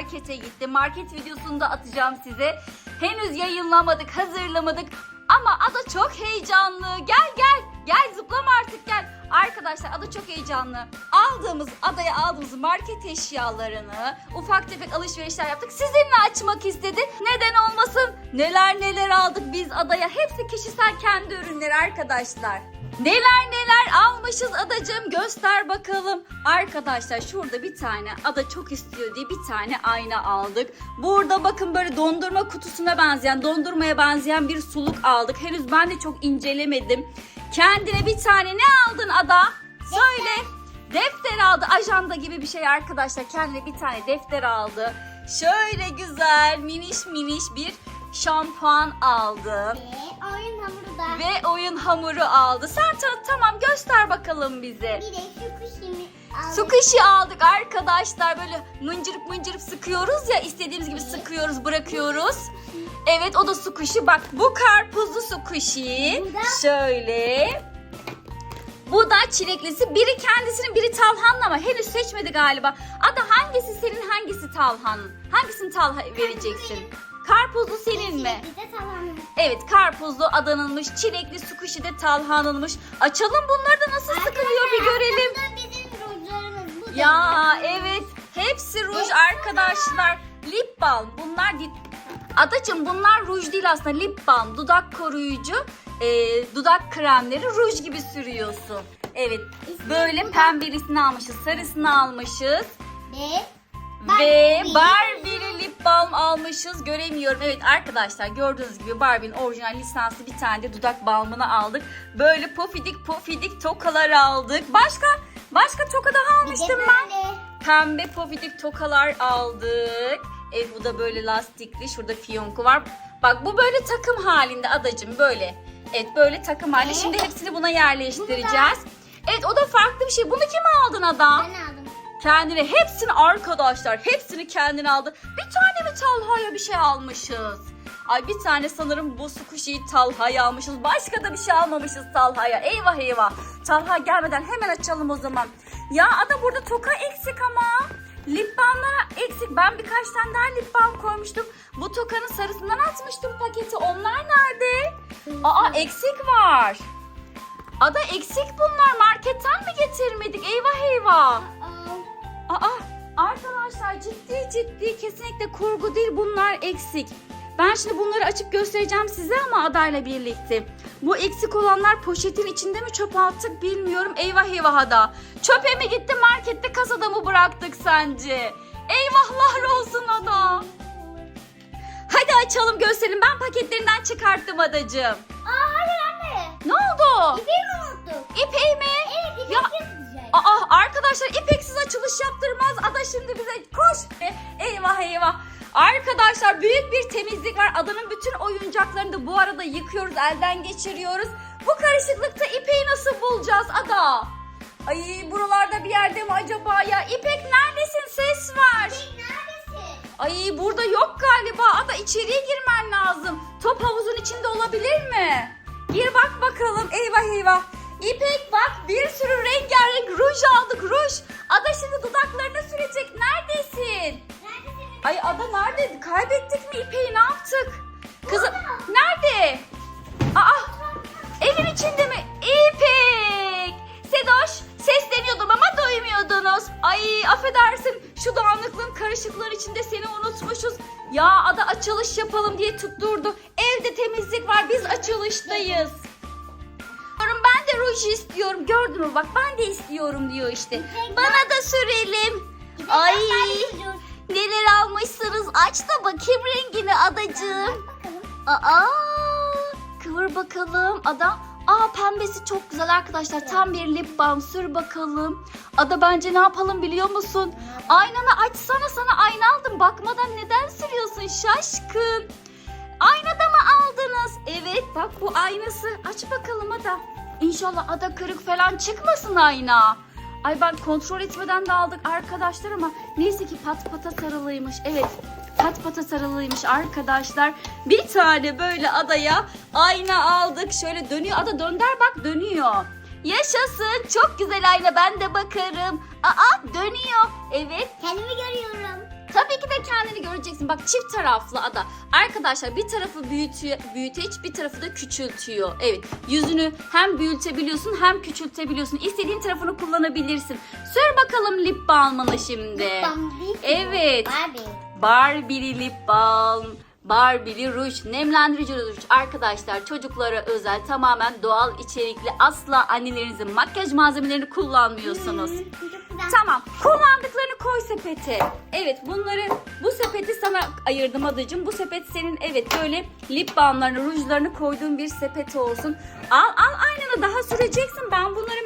Markete gitti. Market videosunu da atacağım size. Henüz yayınlamadık, hazırlamadık. Ama ada çok heyecanlı. Gel gel. Gel zıplama artık gel. Arkadaşlar ada çok heyecanlı. Aldığımız adaya aldığımız market eşyalarını ufak tefek alışverişler yaptık. Sizinle açmak istedi. Neden olmasın? Neler neler aldık biz adaya. Hepsi kişisel kendi ürünleri arkadaşlar. Neler neler almışız adacığım göster bakalım. Arkadaşlar şurada bir tane ada çok istiyor diye bir tane ayna aldık. Burada bakın böyle dondurma kutusuna benzeyen dondurmaya benzeyen bir suluk aldık. Henüz ben de çok incelemedim. Kendine bir tane ne aldın ada? Söyle. Defter aldı. Ajanda gibi bir şey arkadaşlar. Kendine bir tane defter aldı. Şöyle güzel miniş miniş bir şampuan aldı. Ve oyun hamuru da. Ve oyun hamuru aldı. Sen tanıt tamam göster bakalım bize. Bir de şu kuşimi aldım. Su kışı aldık arkadaşlar. Böyle mıncırıp mıncırıp sıkıyoruz ya. istediğimiz gibi sıkıyoruz bırakıyoruz. Evet o da su kuşu. Bak bu karpuzlu su kuşu. Bu da- Şöyle. Bu da çileklisi. Biri kendisinin biri Talhan'la ama henüz seçmedi galiba. Ada hangisi senin hangisi Talhan? Hangisini Talha vereceksin? Karpuzlu senin mi? De. Evet karpuzlu adanılmış, çilekli su kuşu da talhanılmış. Açalım bunları da nasıl sıkılıyor bir görelim. Bizim rujlarımız. Bu Ya evet hepsi ruj arkadaşlar. Lip balm bunlar değil. Adacım bunlar ruj değil aslında lip balm dudak koruyucu e, dudak kremleri ruj gibi sürüyorsun. Evet böyle pembelisini almışız sarısını almışız. Ve Ve Barbie. Barbie'li lip balm almışız. Göremiyorum. Evet arkadaşlar gördüğünüz gibi Barbie'nin orijinal lisanslı bir tane de dudak balmını aldık. Böyle pofidik pofidik tokalar aldık. Başka başka toka daha almıştım ben. Pembe pofidik tokalar aldık. Evet bu da böyle lastikli. Şurada fiyonku var. Bak bu böyle takım halinde adacım böyle. Evet böyle takım halinde. Şimdi hepsini buna yerleştireceğiz. Evet o da farklı bir şey. Bunu kim aldın ada? Ben aldım. Kendine hepsini arkadaşlar hepsini kendine aldı. Bir tane mi Talha'ya bir şey almışız? Ay bir tane sanırım bu sukuşiyi Talha'ya almışız. Başka da bir şey almamışız Talha'ya. Eyvah eyvah. Talha gelmeden hemen açalım o zaman. Ya ada burada toka eksik ama. Lip balmlar eksik. Ben birkaç tane daha lip balm koymuştum. Bu tokanın sarısından atmıştım paketi. Onlar nerede? Aa eksik var. Ada eksik bunlar. Marketten mi getirmedik? Eyvah eyvah. Aa, arkadaşlar ciddi ciddi kesinlikle kurgu değil bunlar eksik. Ben şimdi bunları açıp göstereceğim size ama adayla birlikte. Bu eksik olanlar poşetin içinde mi çöpe attık bilmiyorum. Eyvah eyvah ada. Çöpe mi gitti markette kasada mı bıraktık sence? Eyvahlar olsun ada. Hadi açalım gösterelim. Ben paketlerinden çıkarttım adacığım. Aa hayır Eyvah eyvah. Arkadaşlar büyük bir temizlik var. Adanın bütün oyuncaklarını da bu arada yıkıyoruz, elden geçiriyoruz. Bu karışıklıkta ipeyi nasıl bulacağız Ada? Ay buralarda bir yerde mi acaba ya? İpek neredesin? Ses var. İpek neredesin? Ay burada yok galiba. Ada içeriye girmen lazım. Top havuzun içinde olabilir mi? Gir bak bakalım. Eyvah eyvah. İpek bak bir sürü rengarenk ruj aldık ruj. Ada şimdi dudaklarına sürecek. Neredesin? Ay Ada nerede? Kaybettik mi İpek'i ne yaptık? Kızım nerede? Aa evin içinde mi? İpek! Sedoş sesleniyordum ama duymuyordunuz. Ay affedersin şu dağınıklığın karışıklığın içinde seni unutmuşuz. Ya ada açılış yapalım diye tutturdu. Evde temizlik var biz açılıştayız. Ben de ruj istiyorum. Gördün mü bak ben de istiyorum diyor işte. Bana da sürelim. Ay. Neler almışsınız aç da bakayım rengini adacığım. Aa kıvır bakalım. Ada Aa pembesi çok güzel arkadaşlar. Tam bir lip balm sür bakalım. Ada bence ne yapalım biliyor musun? Aynanı açsana sana ayna aldım. Bakmadan neden sürüyorsun şaşkın? Aynada mı aldınız? Evet bak bu aynası. Aç bakalım Ada. İnşallah Ada kırık falan çıkmasın ayna. Ay ben kontrol etmeden de aldık arkadaşlar ama neyse ki pat pata sarılıymış. Evet pat pata sarılıymış arkadaşlar. Bir tane böyle adaya ayna aldık. Şöyle dönüyor. Ada dönder bak dönüyor. Yaşasın. Çok güzel ayna. Ben de bakarım. Aa dönüyor. Evet. Kendimi görüyorum. Ta kendini göreceksin. Bak çift taraflı ada. Arkadaşlar bir tarafı büyütüyor, büyüteç bir tarafı da küçültüyor. Evet yüzünü hem büyütebiliyorsun hem küçültebiliyorsun. İstediğin tarafını kullanabilirsin. Sür bakalım lip balmını şimdi. Bambi. Evet. Barbie. Barbie'li lip balm, Barbie'li ruj, nemlendirici ruj. Arkadaşlar çocuklara özel tamamen doğal içerikli asla annelerinizin makyaj malzemelerini kullanmıyorsunuz. Tamam. Kullandıklarını koy sepete. Evet bunları bu sepeti sana ayırdım adacığım. Bu sepet senin evet böyle lip balmlarını, rujlarını koyduğun bir sepet olsun. Al al aynını daha süreceksin. Ben bunları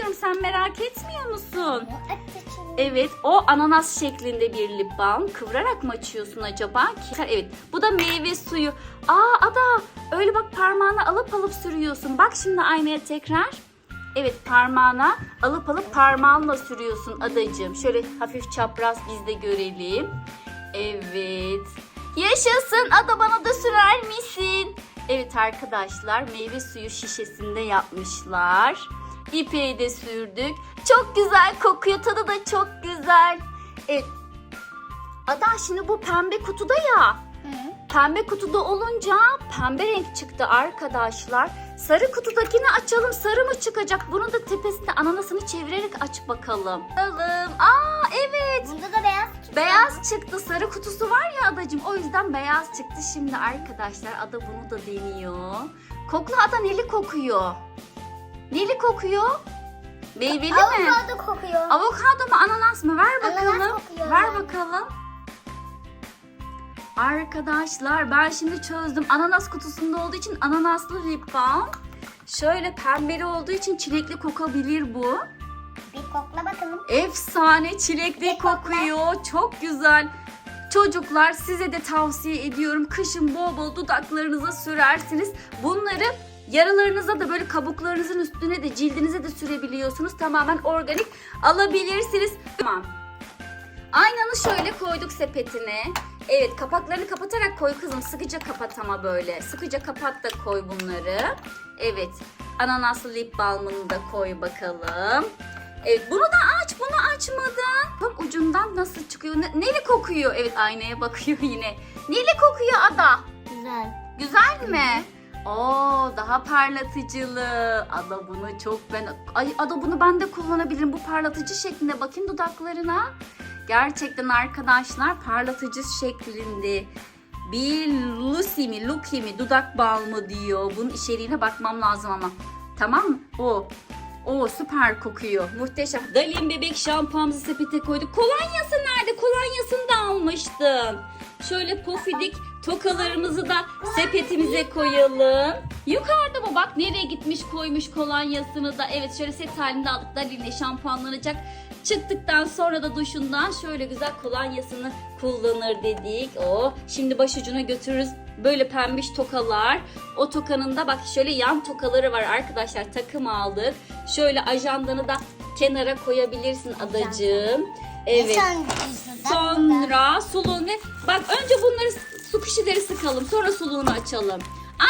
ediyorum. Sen merak etmiyor musun? Evet o ananas şeklinde bir lip balm. Kıvırarak mı açıyorsun acaba? ki? Evet bu da meyve suyu. Aa Ada öyle bak parmağını alıp alıp sürüyorsun. Bak şimdi aynaya tekrar. Evet parmağına alıp alıp parmağınla sürüyorsun adacığım. Şöyle hafif çapraz biz de görelim. Evet. Yaşasın ada bana da sürer misin? Evet arkadaşlar meyve suyu şişesinde yapmışlar. İpeği de sürdük. Çok güzel kokuyor tadı da çok güzel. Evet. Ada şimdi bu pembe kutuda ya. Hı. Pembe kutuda olunca pembe renk çıktı arkadaşlar. Sarı kutudakini açalım. Sarı mı çıkacak? Bunu da tepesinde ananasını çevirerek aç bakalım. Bakalım. Aa evet. Bunda da beyaz çıktı. Beyaz çıktı. Sarı kutusu var ya adacığım. O yüzden beyaz çıktı. Şimdi arkadaşlar ada bunu da deniyor. Kokla ada neli kokuyor. Neli kokuyor? Meyveli mi? Avokado kokuyor. Avokado mu ananas mı? Ver bakalım. Ananas kokuyor. Ver bakalım. Arkadaşlar ben şimdi çözdüm. Ananas kutusunda olduğu için ananaslı lip balm. Şöyle pembeli olduğu için çilekli kokabilir bu. Bir kokla bakalım. Efsane çilekli Bir kokla. kokuyor. Çok güzel. Çocuklar size de tavsiye ediyorum. Kışın bol bol dudaklarınıza sürersiniz. Bunları yaralarınıza da böyle kabuklarınızın üstüne de cildinize de sürebiliyorsunuz. Tamamen organik alabilirsiniz. Tamam. Aynanı şöyle koyduk sepetine. Evet kapaklarını kapatarak koy kızım. Sıkıca kapat ama böyle. Sıkıca kapat da koy bunları. Evet. Ananaslı lip balmını da koy bakalım. Evet bunu da aç. Bunu açmadın. Bak ucundan nasıl çıkıyor. Ne, neli kokuyor? Evet aynaya bakıyor yine. Neli kokuyor Ada? Güzel. Güzel mi? Oo daha parlatıcılı. Ada bunu çok ben ay Ada bunu ben de kullanabilirim. Bu parlatıcı şeklinde bakayım dudaklarına. Gerçekten arkadaşlar parlatıcı şeklinde. Bir Lucy mi, Lucky mi dudak balmı diyor. Bunun içeriğine bakmam lazım ama. Tamam mı? O. O süper kokuyor. Muhteşem. Dalin bebek şampuanımızı sepete koyduk. Kolonyası nerede? Kolonyasını da almıştın. Şöyle pofidik tokalarımızı da sepetimize koyalım. Yukarıda mı? Bak nereye gitmiş koymuş kolonyasını da. Evet şöyle set halinde aldık. Dalin'le şampuanlanacak. Çıktıktan sonra da duşundan şöyle güzel kolonyasını kullanır dedik. O şimdi başucuna götürürüz. Böyle pembiş tokalar. O tokanın da bak şöyle yan tokaları var arkadaşlar. Takım aldık. Şöyle ajandanı da kenara koyabilirsin adacığım. Evet. Sonra suluğunu bak önce bunları su kişileri sıkalım sonra suluğunu açalım.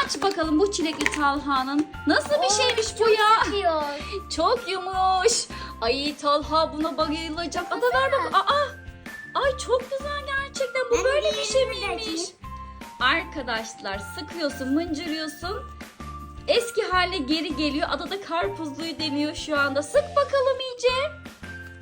Aç bakalım bu çilekli Talha'nın nasıl bir şeymiş bu ya? Çok yumuş. Ay Talha buna bayılacak. Ada ver bak. Aa. Ay çok güzel gerçekten. Bu böyle bir şey miymiş? Arkadaşlar sıkıyorsun, mıncırıyorsun. Eski hale geri geliyor. Adada karpuzluyu deniyor şu anda. Sık bakalım iyice.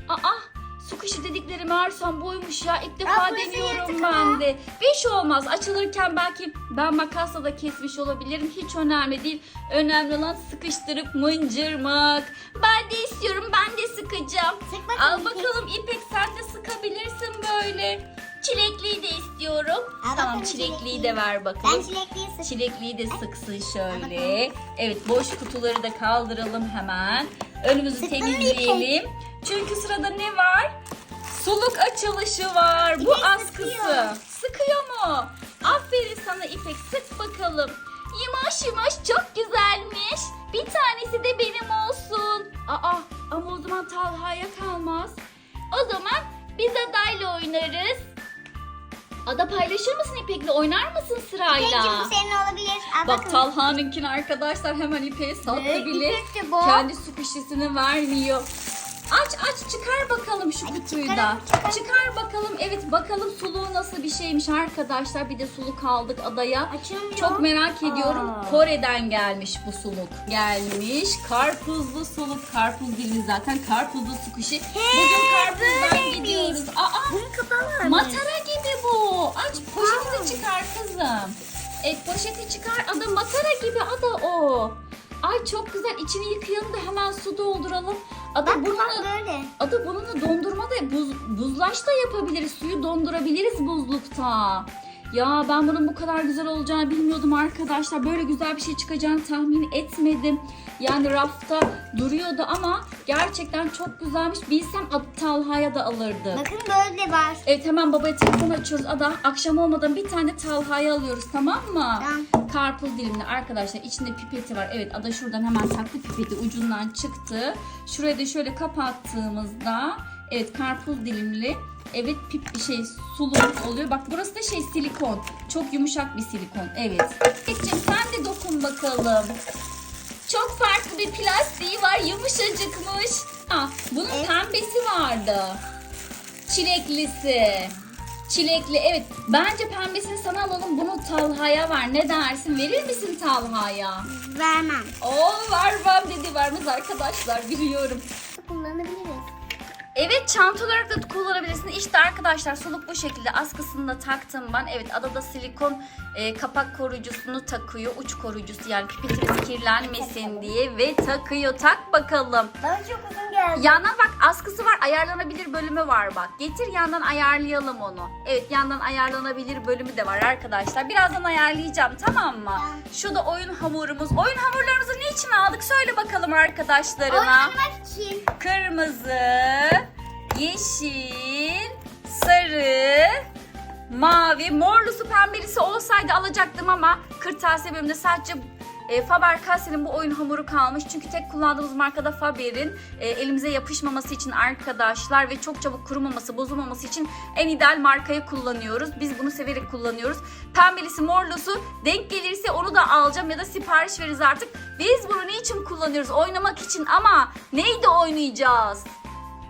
Aa, su kışı dedikleri meğersem buymuş ya. İlk defa Aa, deniyorum ben de. Bir şey olmaz. Açılırken belki ben makasla da kesmiş olabilirim. Hiç önemli değil. Önemli olan sıkıştırıp mıncırmak. Ben de istiyorum. Ben de sıkacağım. Sık bakalım. Al bakalım İpek sen de sıkabilirsin böyle. Çilekliyi de istiyorum. Al tamam bakalım çilekliyi çilekliyi. de ver Ben bakalım. çilekliyi sık. Çilekliyi de sıksın şöyle. Evet boş kutuları da kaldıralım hemen. Önümüzü Sıktın temizleyelim. Çünkü sırada ne var? Suluk açılışı var. Bu İpek askısı. sıkıyor. Sıkıyor mu? Aferin sana İpek. Sık bakalım. Yumuş yumuş çok güzelmiş. Bir tanesi de benim olsun. Aa ama o zaman Talha'ya kalmaz. O zaman biz adayla oynarız. Ada paylaşır mısın İpek'le? Oynar mısın sırayla? İpek'cim bu senin olabilir. Al Bak. Talha'nınkini arkadaşlar hemen İpek'e sattı bile. İpek de bu. Kendi su pişisini vermiyor. Aç aç çıkar bakalım şu kutuyu da. Çıkar bakalım. Evet bakalım suluğu nasıl bir şeymiş arkadaşlar. Bir de suluk aldık adaya. Açılmıyor. Çok merak ediyorum. Aa. Kore'den gelmiş bu suluk. Gelmiş. Karpuzlu suluk. Karpuz dilli zaten. Karpuzlu sukuşi. Bugün karpuzdan gidiyoruz. Aa Bunun kapağı var. matara gibi bu. Aç poşeti çıkar kızım. Evet poşeti çıkar. Ada matara gibi ada o. Ay çok güzel. İçini yıkayalım da hemen su dolduralım. Ada Bak bunu bak böyle. Adı bununla dondurma da buz, buzlaş da yapabiliriz. Suyu dondurabiliriz buzlukta. Ya ben bunun bu kadar güzel olacağını bilmiyordum arkadaşlar. Böyle güzel bir şey çıkacağını tahmin etmedim. Yani rafta duruyordu ama gerçekten çok güzelmiş. Bilsem Talha'ya da alırdım. Bakın böyle var. Evet hemen babaya telefon açıyoruz. Ada akşam olmadan bir tane Talha'ya alıyoruz tamam mı? Tamam. Karpuz dilimli arkadaşlar içinde pipeti var. Evet Ada şuradan hemen taktı pipeti ucundan çıktı. Şurayı da şöyle kapattığımızda evet karpuz dilimli Evet pip şey sulu oluyor. Bak burası da şey silikon. Çok yumuşak bir silikon. Evet. Geçeceğim sen de dokun bakalım. Çok farklı bir plastiği var. Yumuşacıkmış. Ah, bunun Evet. pembesi vardı. Çileklisi. Çilekli evet. Bence pembesini sana alalım. Bunu Talha'ya ver. Ne dersin? Verir misin Talha'ya? Vermem. Oo vermem dedi. Vermez arkadaşlar. Biliyorum. Kullanabiliriz. Evet çanta olarak da kullanabilirsin. İşte arkadaşlar soluk bu şekilde askısını da taktım ben. Evet adada silikon e, kapak koruyucusunu takıyor. Uç koruyucusu yani pipetimiz kirlenmesin diye ve takıyor. Tak bakalım. Bana çok uzun geldi. Yandan bak askısı var ayarlanabilir bölümü var bak. Getir yandan ayarlayalım onu. Evet yandan ayarlanabilir bölümü de var arkadaşlar. Birazdan ayarlayacağım tamam mı? Şu da oyun hamurumuz. Oyun hamurlarımızı niçin aldık? Söyle bakalım arkadaşlarına. Oynamak için. Kırmızı, yeşil, sarı, mavi, morlusu pembelisi olsaydı alacaktım ama kırtasiye bölümünde sadece e, Faber-Castell'in bu oyun hamuru kalmış. Çünkü tek kullandığımız markada Faber'in e, elimize yapışmaması için arkadaşlar ve çok çabuk kurumaması, bozulmaması için en ideal markayı kullanıyoruz. Biz bunu severek kullanıyoruz. Pembelisi, morlusu denk gelirse onu da alacağım ya da sipariş veririz artık. Biz bunu niçin kullanıyoruz? Oynamak için ama neydi oynayacağız?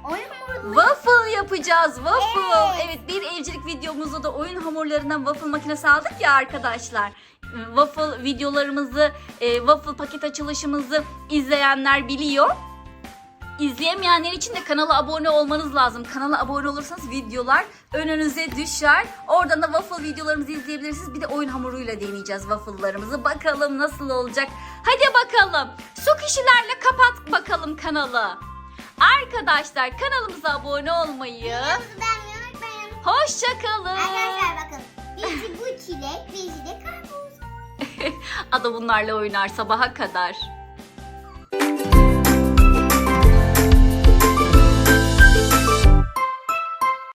Oyun. Waffle yapacağız. Waffle. Evet. Evet bir evcilik videomuzda da oyun hamurlarından waffle makinesi aldık ya arkadaşlar. Waffle videolarımızı, e, waffle paket açılışımızı izleyenler biliyor. İzleyemeyenler için de kanala abone olmanız lazım. Kanala abone olursanız videolar önünüze düşer. Oradan da waffle videolarımızı izleyebilirsiniz. Bir de oyun hamuruyla deneyeceğiz waffle'larımızı. Bakalım nasıl olacak. Hadi bakalım. Su kişilerle kapat bakalım kanalı. Arkadaşlar kanalımıza abone olmayı, hoşçakalın. Arkadaşlar bakın. Birisi bu çilek, birisi de karpuz. Ada bunlarla oynar sabaha kadar.